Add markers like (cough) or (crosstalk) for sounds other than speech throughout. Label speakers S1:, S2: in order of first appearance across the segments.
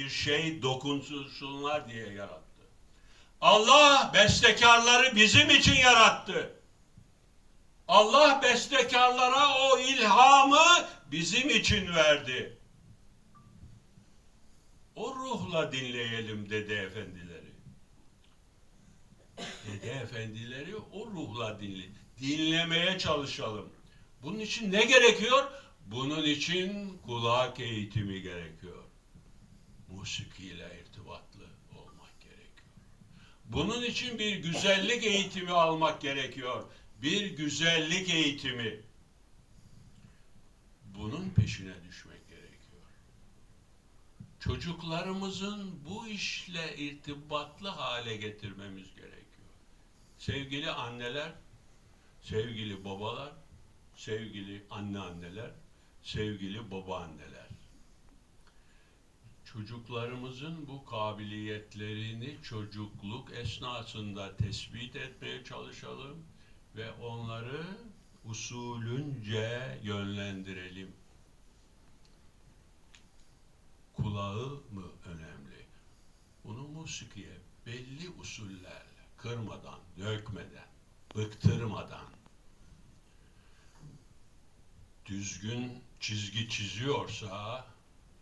S1: bir şey dokunsunlar diye yarattı. Allah bestekarları bizim için yarattı. Allah bestekarlara o ilhamı bizim için verdi. O ruhla dinleyelim dede efendileri. Dede efendileri o ruhla dinle. Dinlemeye çalışalım. Bunun için ne gerekiyor? Bunun için kulak eğitimi gerekiyor. Musikiyle irtibatlı olmak gerekiyor. Bunun için bir güzellik eğitimi almak gerekiyor. Bir güzellik eğitimi. Bunun peşine düşmek gerekiyor. Çocuklarımızın bu işle irtibatlı hale getirmemiz gerekiyor. Sevgili anneler, sevgili babalar, sevgili anneanneler, sevgili babaanneler. Çocuklarımızın bu kabiliyetlerini çocukluk esnasında tespit etmeye çalışalım ve onları usulünce yönlendirelim. Kulağı mı önemli? Bunu musikiye belli usullerle, kırmadan, dökmeden, bıktırmadan, düzgün çizgi çiziyorsa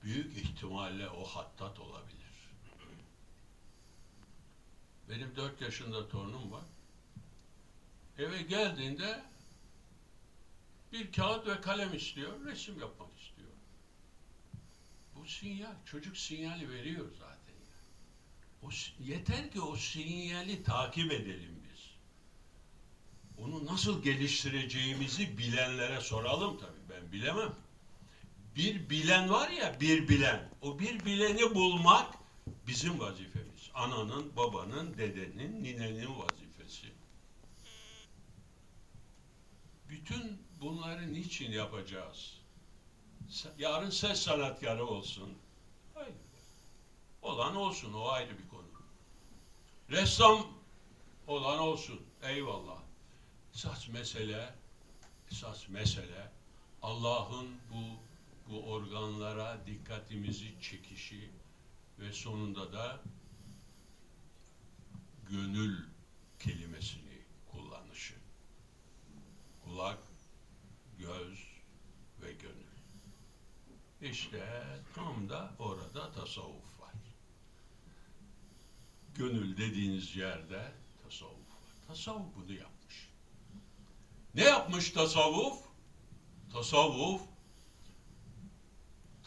S1: büyük ihtimalle o hattat olabilir. Benim dört yaşında torunum var. Eve geldiğinde bir kağıt ve kalem istiyor, resim yapmak istiyor. Bu sinyal, çocuk sinyali veriyor zaten. O, yeter ki o sinyali takip edelim biz. Onu nasıl geliştireceğimizi bilenlere soralım tabii. Ben bilemem. Bir bilen var ya, bir bilen. O bir bileni bulmak bizim vazifemiz. Ananın, babanın, dedenin, ninenin vazifesi. Bütün bunları niçin yapacağız? Yarın ses sanatkarı olsun. Hayır. Olan olsun, o ayrı bir konu. Ressam olan olsun. Eyvallah. Esas mesele, esas mesele Allah'ın bu bu organlara dikkatimizi çekişi ve sonunda da gönül kelimesini kullanışı. Kulak, göz ve gönül. İşte tam da orada tasavvuf var. Gönül dediğiniz yerde tasavvuf var. Tasavvuf bunu yapmış. Ne yapmış tasavvuf? Tasavvuf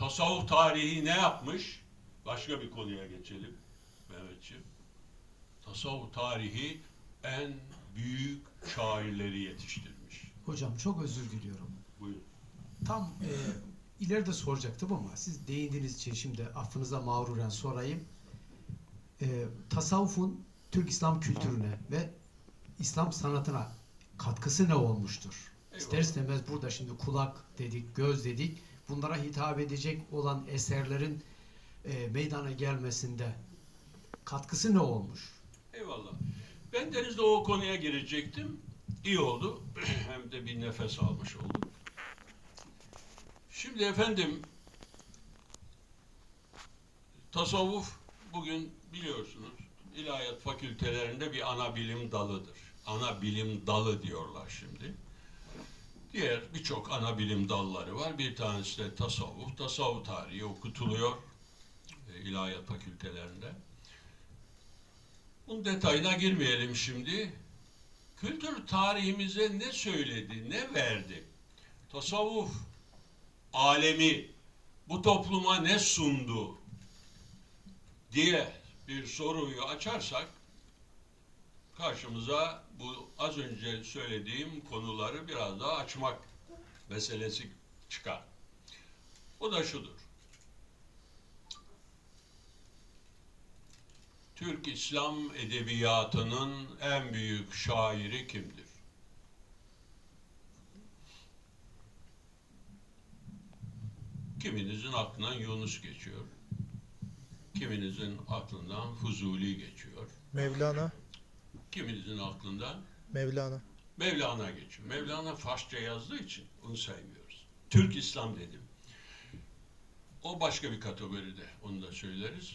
S1: tasavvuf tarihi ne yapmış? Başka bir konuya geçelim Mehmetciğim. Tasavvuf tarihi en büyük şairleri yetiştirmiş.
S2: Hocam çok özür diliyorum.
S1: Buyurun.
S2: Tam e, ileride soracaktım ama siz değindiğiniz için şimdi affınıza mağruren sorayım. E, tasavvufun Türk İslam kültürüne ve İslam sanatına katkısı ne olmuştur?
S1: Eyvallah.
S2: İster istemez burada şimdi kulak dedik, göz dedik. Bunlara hitap edecek olan eserlerin e, meydana gelmesinde katkısı ne olmuş?
S1: Eyvallah. Ben denizde o konuya girecektim. İyi oldu. (clears throat) Hem de bir nefes almış oldum. Şimdi efendim tasavvuf bugün biliyorsunuz ilahiyat fakültelerinde bir ana bilim dalıdır. Ana bilim dalı diyorlar şimdi. Diğer birçok ana bilim dalları var. Bir tanesi de tasavvuf. Tasavvuf tarihi okutuluyor e, ilahiyat fakültelerinde. Bunun detayına girmeyelim şimdi. Kültür tarihimize ne söyledi, ne verdi? Tasavvuf alemi bu topluma ne sundu diye bir soruyu açarsak karşımıza bu az önce söylediğim konuları biraz daha açmak meselesi çıkar. O da şudur. Türk İslam edebiyatının en büyük şairi kimdir? Kiminizin aklından Yunus geçiyor. Kiminizin aklından Fuzuli geçiyor.
S3: Mevlana,
S1: Kiminizin aklından
S3: Mevlana.
S1: Mevlana geçiyor. Mevlana Farsça yazdığı için onu saymıyoruz. Türk İslam dedim. o başka bir kategoride. Onu da söyleriz.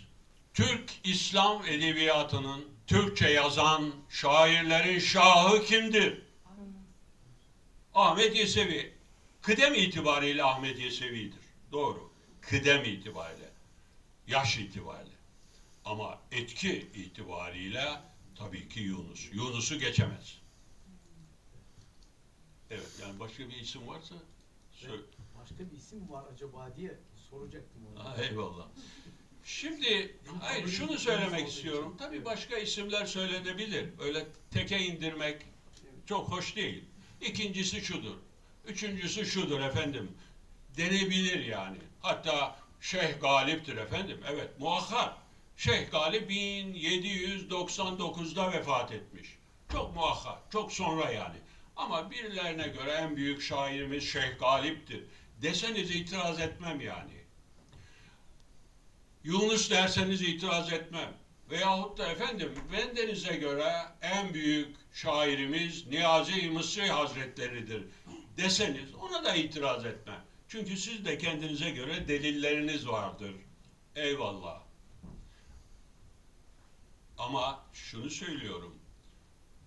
S1: Türk İslam edebiyatının Türkçe yazan şairlerin şahı kimdir? Ahmet Yesevi. Kıdem itibariyle Ahmet Yesevi'dir. Doğru. Kıdem itibariyle. Yaş itibariyle. Ama etki itibariyle tabii ki Yunus. Yunus'u geçemez. Evet yani başka bir isim varsa söyle.
S2: Başka bir isim var acaba diye soracaktım onu.
S1: Ha, eyvallah. Şimdi hayır şunu söylemek istiyorum. Tabii başka isimler söylenebilir. Öyle teke indirmek çok hoş değil. İkincisi şudur. Üçüncüsü şudur efendim. Denebilir yani. Hatta Şeyh Galip'tir efendim. Evet muhakkak. Şeyh Galip 1799'da vefat etmiş. Çok muhakkak. Çok sonra yani. Ama birilerine göre en büyük şairimiz Şeyh Galip'tir. Deseniz itiraz etmem yani. Yunus derseniz itiraz etmem. Veyahut da efendim bendenize göre en büyük şairimiz Niyazi Mısri Hazretleri'dir deseniz ona da itiraz etmem. Çünkü siz de kendinize göre delilleriniz vardır. Eyvallah. Ama şunu söylüyorum.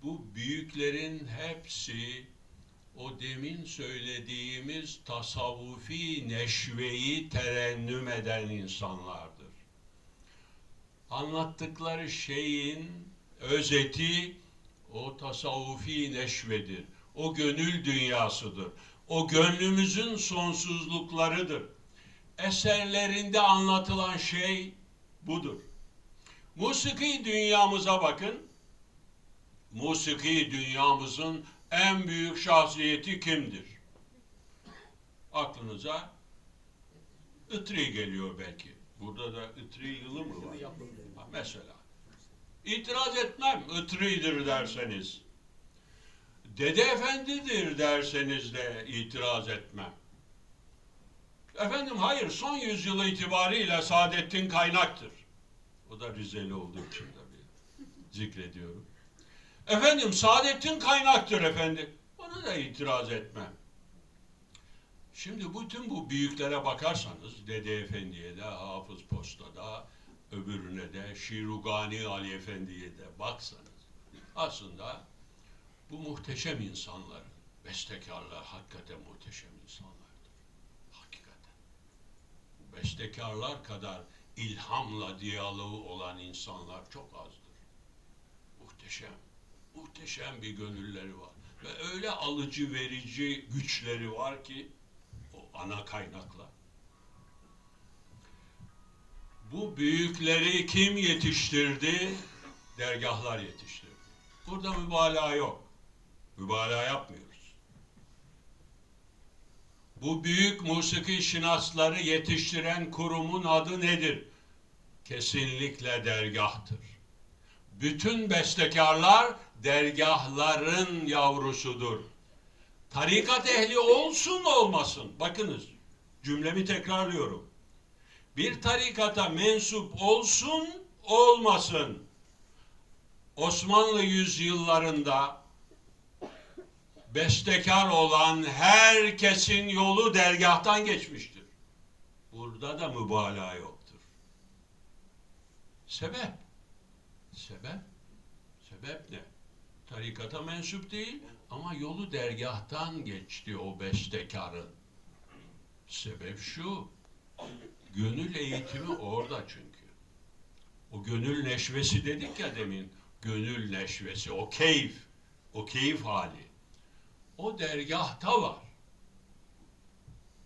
S1: Bu büyüklerin hepsi o demin söylediğimiz tasavvufi neşveyi terennüm eden insanlardır. Anlattıkları şeyin özeti o tasavvufi neşvedir. O gönül dünyasıdır. O gönlümüzün sonsuzluklarıdır. Eserlerinde anlatılan şey budur. Musiki dünyamıza bakın. Musiki dünyamızın en büyük şahsiyeti kimdir? Aklınıza Itri geliyor belki. Burada da Itri yılı mı var? Ha, mesela. İtiraz etmem Itri'dir derseniz. Dede Efendi'dir derseniz de itiraz etmem. Efendim hayır son yüzyılı itibariyle Saadettin Kaynak'tır. O da Rizeli olduğu için tabii zikrediyorum. Efendim Saadettin Kaynak'tır efendim. Ona da itiraz etmem. Şimdi bütün bu büyüklere bakarsanız Dede Efendi'ye de, Hafız Posta'da, öbürüne de, Şirugani Ali Efendi'ye de baksanız aslında bu muhteşem insanlar, bestekarlar hakikaten muhteşem insanlardır. Hakikaten. Bestekarlar kadar ilhamla diyaloğu olan insanlar çok azdır. Muhteşem. Muhteşem bir gönülleri var. Ve öyle alıcı verici güçleri var ki o ana kaynakla. Bu büyükleri kim yetiştirdi? Dergahlar yetiştirdi. Burada mübalağa yok. Mübalağa yapmıyoruz. Bu büyük musiki şinasları yetiştiren kurumun adı nedir? Kesinlikle dergahtır. Bütün bestekarlar dergahların yavrusudur. Tarikat ehli olsun olmasın. Bakınız cümlemi tekrarlıyorum. Bir tarikata mensup olsun olmasın. Osmanlı yüzyıllarında bestekar olan herkesin yolu dergahtan geçmiştir. Burada da mübalağa yoktur. Sebep? Sebep? Sebep ne? Tarikata mensup değil ama yolu dergahtan geçti o bestekarın. Sebep şu, gönül eğitimi orada çünkü. O gönül neşvesi dedik ya demin, gönül neşvesi, o keyif, o keyif hali. O dergahta var.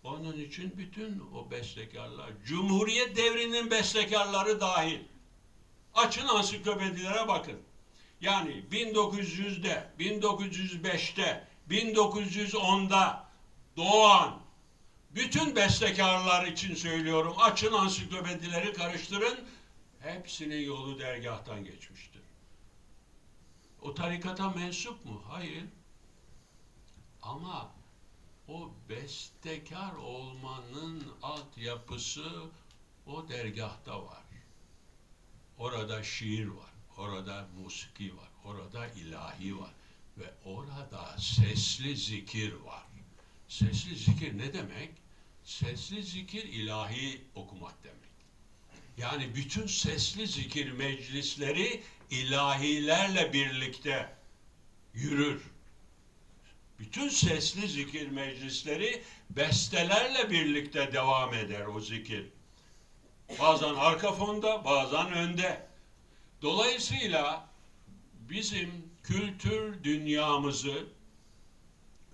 S1: Onun için bütün o bestekarlar, Cumhuriyet devrinin bestekarları dahil. Açın ansiklopedilere bakın. Yani 1900'de, 1905'te, 1910'da doğan bütün bestekarlar için söylüyorum. Açın ansiklopedileri karıştırın. Hepsinin yolu dergahtan geçmiştir. O tarikata mensup mu? Hayır. Ama o bestekar olmanın altyapısı o dergahta var. Orada şiir var, orada musiki var, orada ilahi var ve orada sesli zikir var. Sesli zikir ne demek? Sesli zikir ilahi okumak demek. Yani bütün sesli zikir meclisleri ilahilerle birlikte yürür. Bütün sesli zikir meclisleri bestelerle birlikte devam eder o zikir. Bazen arka fonda, bazen önde. Dolayısıyla bizim kültür dünyamızı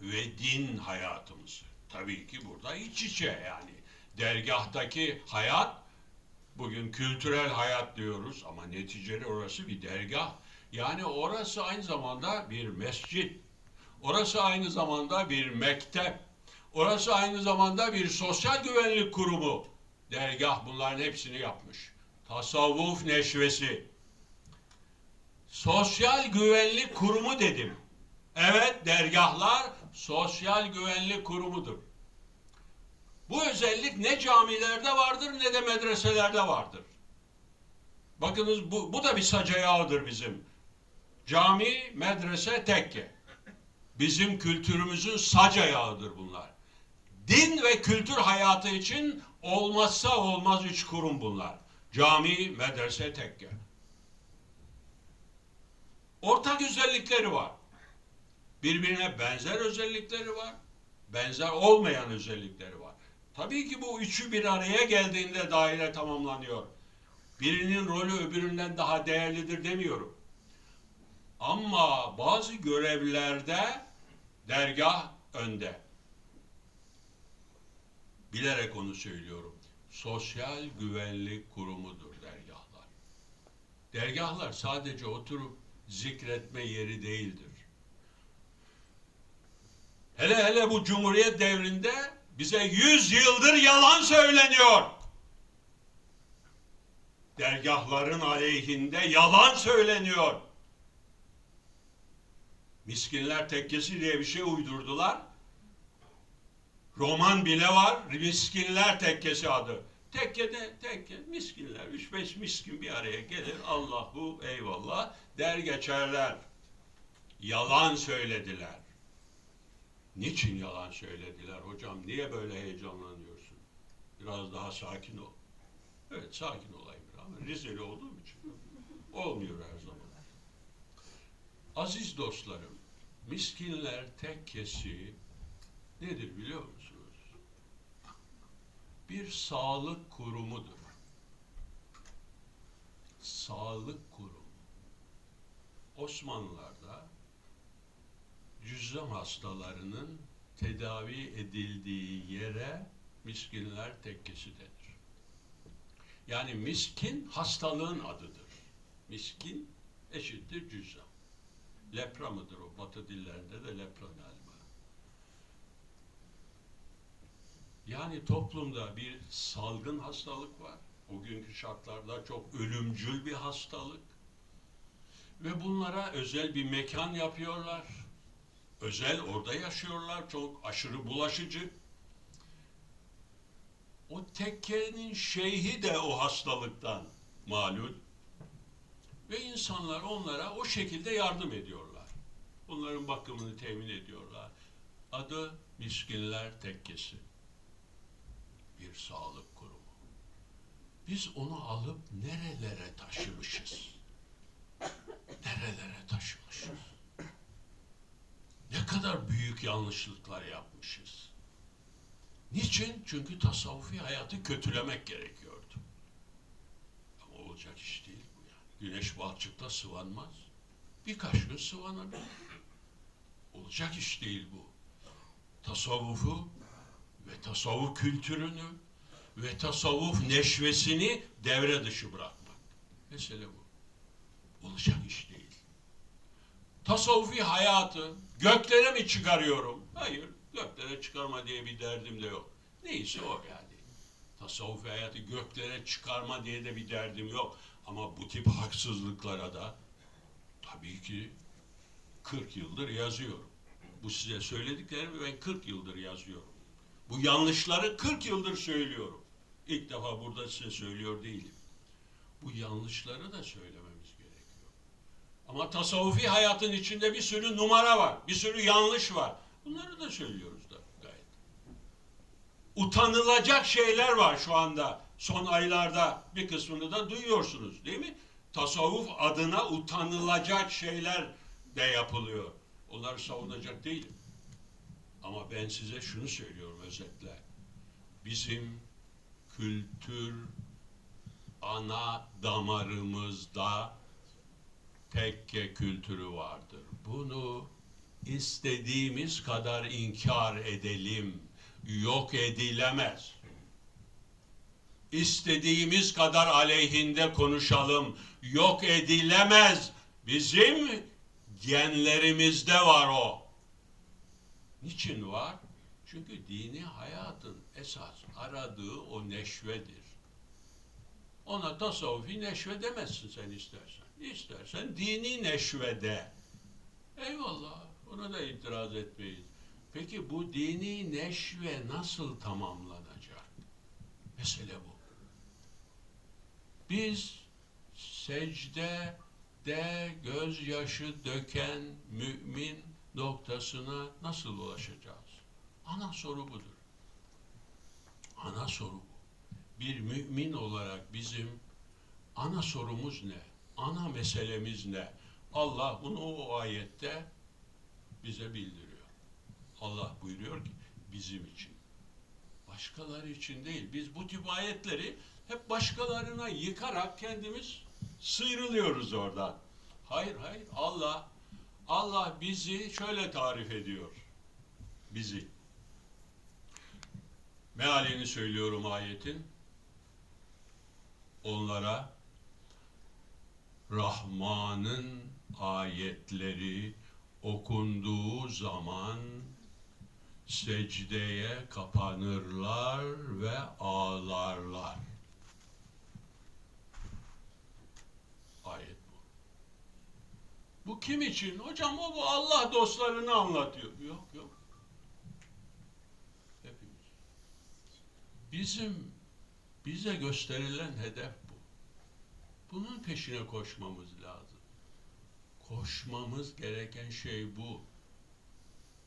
S1: ve din hayatımızı tabii ki burada iç içe yani dergahtaki hayat bugün kültürel hayat diyoruz ama neticede orası bir dergah. Yani orası aynı zamanda bir mescit. Orası aynı zamanda bir mektep. Orası aynı zamanda bir sosyal güvenlik kurumu. Dergah bunların hepsini yapmış. Tasavvuf neşvesi. Sosyal güvenlik kurumu dedim. Evet dergahlar sosyal güvenlik kurumudur. Bu özellik ne camilerde vardır ne de medreselerde vardır. Bakınız bu, bu da bir sac ayağıdır bizim. Cami, medrese, tekke. Bizim kültürümüzün sac ayağıdır bunlar. Din ve kültür hayatı için olmazsa olmaz üç kurum bunlar. Cami, medrese, tekke. Ortak özellikleri var. Birbirine benzer özellikleri var. Benzer olmayan özellikleri var. Tabii ki bu üçü bir araya geldiğinde daire tamamlanıyor. Birinin rolü öbüründen daha değerlidir demiyorum. Ama bazı görevlerde dergah önde. Bilerek onu söylüyorum. Sosyal güvenlik kurumudur dergahlar. Dergahlar sadece oturup zikretme yeri değildir. Hele hele bu Cumhuriyet devrinde bize yüz yıldır yalan söyleniyor. Dergahların aleyhinde yalan söyleniyor. Miskinler Tekkesi diye bir şey uydurdular. Roman bile var. Miskinler Tekkesi adı. Tekkede tekke miskinler. Üç beş miskin bir araya gelir. Allahu eyvallah der geçerler. Yalan söylediler. Niçin yalan söylediler hocam? Niye böyle heyecanlanıyorsun? Biraz daha sakin ol. Evet sakin olayım ama Rizeli olduğum için olmuyor her zaman. Aziz dostlarım, miskinler tekkesi nedir biliyor musunuz? Bir sağlık kurumudur. Sağlık kurumu. Osmanlılarda cüzzam hastalarının tedavi edildiği yere miskinler tekkesi denir. Yani miskin hastalığın adıdır. Miskin eşittir cüzzam. Lepra mıdır o? Batı dillerinde de lepra galiba. Yani toplumda bir salgın hastalık var. O günkü şartlarda çok ölümcül bir hastalık. Ve bunlara özel bir mekan yapıyorlar. Özel orada yaşıyorlar. Çok aşırı bulaşıcı. O tekkenin şeyhi de o hastalıktan malul. Ve insanlar onlara o şekilde yardım ediyorlar. Bunların bakımını temin ediyorlar. Adı Miskinler Tekkesi. Bir sağlık kurumu. Biz onu alıp nerelere taşımışız? Nerelere taşımışız? Ne kadar büyük yanlışlıklar yapmışız. Niçin? Çünkü tasavvufi hayatı kötülemek gerekiyordu. Ama olacak iş değil bu yani. Güneş balçıkta sıvanmaz. Birkaç gün sıvanabilir. Olacak iş değil bu. Tasavvufu ve tasavvuf kültürünü ve tasavvuf neşvesini devre dışı bırakmak. Mesele bu. Olacak iş değil. Tasavvufi hayatı göklere mi çıkarıyorum? Hayır, göklere çıkarma diye bir derdim de yok. Neyse o yani. Tasavvufi hayatı göklere çıkarma diye de bir derdim yok. Ama bu tip haksızlıklara da tabii ki 40 yıldır yazıyorum. Bu size söylediklerimi ben 40 yıldır yazıyorum. Bu yanlışları 40 yıldır söylüyorum. İlk defa burada size söylüyor değilim. Bu yanlışları da söylememiz gerekiyor. Ama tasavvufi hayatın içinde bir sürü numara var, bir sürü yanlış var. Bunları da söylüyoruz da gayet. utanılacak şeyler var şu anda. Son aylarda bir kısmını da duyuyorsunuz değil mi? Tasavvuf adına utanılacak şeyler de yapılıyor. Onları savunacak değilim. Ama ben size şunu söylüyorum özetle. Bizim kültür ana damarımızda tekke kültürü vardır. Bunu istediğimiz kadar inkar edelim. Yok edilemez. İstediğimiz kadar aleyhinde konuşalım. Yok edilemez. Bizim genlerimizde var o. Niçin var? Çünkü dini hayatın esas aradığı o neşvedir. Ona tasavvufi neşve demezsin sen istersen. İstersen dini neşve de. Eyvallah. Ona da itiraz etmeyiz. Peki bu dini neşve nasıl tamamlanacak? Mesele bu. Biz secde de gözyaşı döken mümin noktasına nasıl ulaşacağız? Ana soru budur. Ana soru bu. Bir mümin olarak bizim ana sorumuz ne? Ana meselemiz ne? Allah bunu o ayette bize bildiriyor. Allah buyuruyor ki bizim için. Başkaları için değil. Biz bu tip ayetleri hep başkalarına yıkarak kendimiz sıyrılıyoruz oradan. Hayır hayır Allah Allah bizi şöyle tarif ediyor. Bizi. Mealini söylüyorum ayetin. Onlara Rahman'ın ayetleri okunduğu zaman secdeye kapanırlar ve ağlarlar. Ayet bu. Kim için? Hocam o bu Allah dostlarını anlatıyor. Yok yok. Hepimiz. Bizim bize gösterilen hedef bu. Bunun peşine koşmamız lazım. Koşmamız gereken şey bu.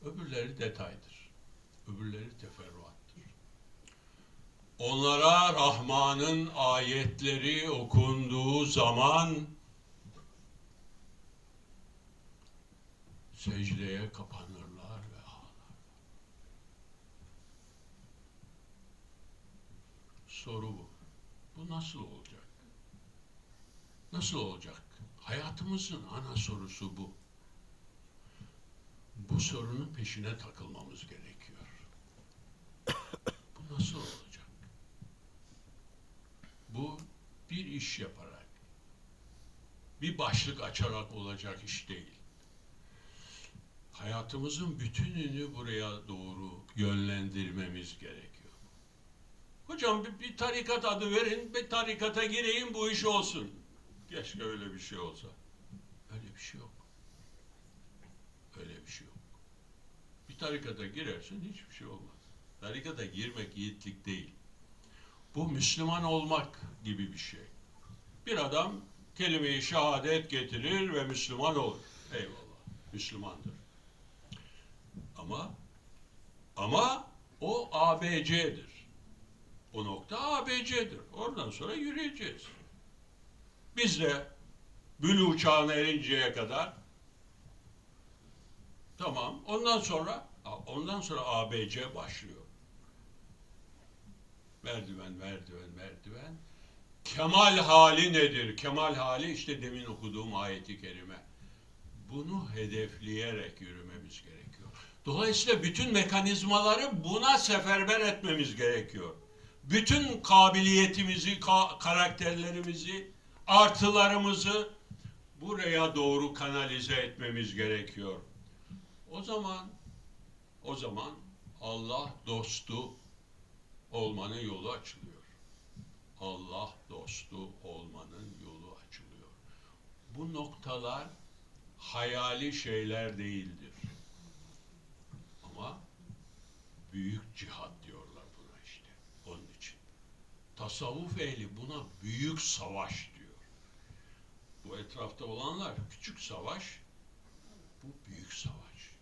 S1: Öbürleri detaydır. Öbürleri teferruattır. Onlara Rahman'ın ayetleri okunduğu zaman secdeye kapanırlar ve ağlarlar. Soru bu. Bu nasıl olacak? Nasıl olacak? Hayatımızın ana sorusu bu. Bu sorunun peşine takılmamız gerekiyor. Bu nasıl olacak? Bu bir iş yaparak, bir başlık açarak olacak iş değil. Hayatımızın bütününü buraya doğru yönlendirmemiz gerekiyor. Hocam bir, bir tarikat adı verin, bir tarikata gireyim bu iş olsun. Keşke öyle bir şey olsa. Öyle bir şey yok. Öyle bir şey yok. Bir tarikata girersin hiçbir şey olmaz. Tarikata girmek yiğitlik değil. Bu Müslüman olmak gibi bir şey. Bir adam kelime-i şehadet getirir ve Müslüman olur. Eyvallah. Müslümandır. Ama ama o ABC'dir. O nokta ABC'dir. Oradan sonra yürüyeceğiz. Biz de bülü çağına erinceye kadar tamam. Ondan sonra ondan sonra ABC başlıyor. Merdiven, merdiven, merdiven. Kemal hali nedir? Kemal hali işte demin okuduğum ayeti kerime. Bunu hedefleyerek yürümemiz gerekiyor. Dolayısıyla bütün mekanizmaları buna seferber etmemiz gerekiyor. Bütün kabiliyetimizi, ka- karakterlerimizi, artılarımızı buraya doğru kanalize etmemiz gerekiyor. O zaman o zaman Allah dostu olmanın yolu açılıyor. Allah dostu olmanın yolu açılıyor. Bu noktalar hayali şeyler değildir. Ama büyük cihat diyorlar buna işte. Onun için. Tasavvuf ehli buna büyük savaş diyor. Bu etrafta olanlar küçük savaş, bu büyük savaş.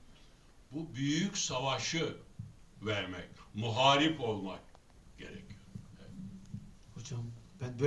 S1: Bu büyük savaşı vermek, muharip olmak gerekiyor.
S2: Hocam ben böyle